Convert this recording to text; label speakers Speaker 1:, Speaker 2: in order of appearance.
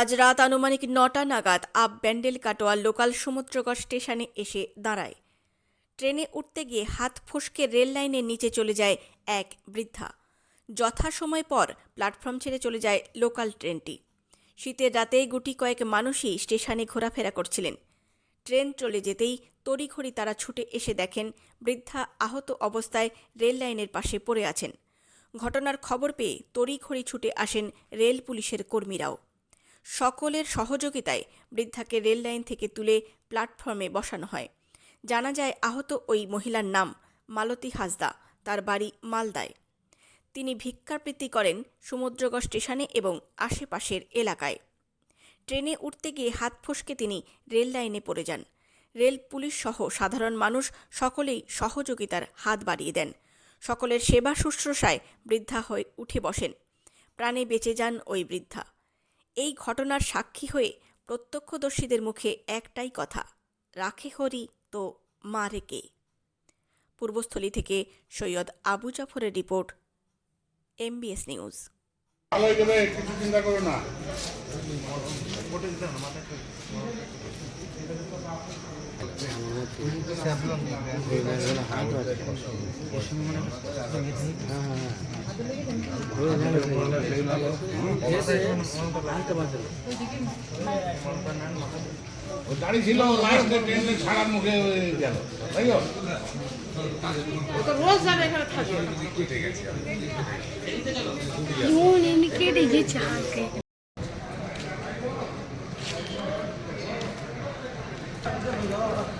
Speaker 1: আজ রাত আনুমানিক নটা নাগাদ আপ ব্যান্ডেল কাটোয়া লোকাল সমুদ্রগড় স্টেশনে এসে দাঁড়ায়। ট্রেনে উঠতে গিয়ে হাত ফসকে রেল লাইনের নিচে চলে যায় এক বৃদ্ধা। যথাসময় পর প্ল্যাটফর্ম ছেড়ে চলে যায় লোকাল ট্রেনটি। শীতের রাতে গুটি কয়েক মানুষই স্টেশনে ঘোরাফেরা করছিলেন। ট্রেন চলে যেতেই তড়িঘড়ি তারা ছুটে এসে দেখেন বৃদ্ধা আহত অবস্থায় রেল লাইনের পাশে পড়ে আছেন। ঘটনার খবর পেয়ে তড়িঘড়ি ছুটে আসেন রেল পুলিশের কর্মীরাও। সকলের সহযোগিতায় বৃদ্ধাকে রেল লাইন থেকে তুলে প্ল্যাটফর্মে বসানো হয়। জানা যায়, আহত ওই মহিলার নাম মালতী হাসদা, তার বাড়ি মালদায়। তিনি ভিক্ষাবৃত্তি করেন সমুদ্রগড় স্টেশনে এবং আশেপাশের এলাকায়। ট্রেনে উঠতে গিয়ে হাত ফসকে তিনি রেল লাইনে পড়ে যান। রেল, পুলিশ সহ সাধারণ মানুষ সকলেই সহযোগিতার হাত বাড়িয়ে দেন। সকলের সেবা শুশ্রূষায় বৃদ্ধা হয়ে উঠে বসেন। প্রাণে বেঁচে যান ওই বৃদ্ধা। এই ঘটনার সাক্ষী হয়ে প্রত্যক্ষদর্শীদের মুখে একটাই কথা রাখে হরি তো মারে কে? পূর্বস্থলী থেকে সৈয়দ আবু জাফরের রিপোর্ট এমবিএস নিউজ।
Speaker 2: ভালো হয়ে যাবে কিছু চিন্তা করো না। ও দাঁড়িয়ে ছিল লাস্টে ট্রেনে ছাড়ার মুখে গেল তাই রোজ
Speaker 3: যাবে এখানে থাকে এমনি কেটে গেছে হাতে Thank you.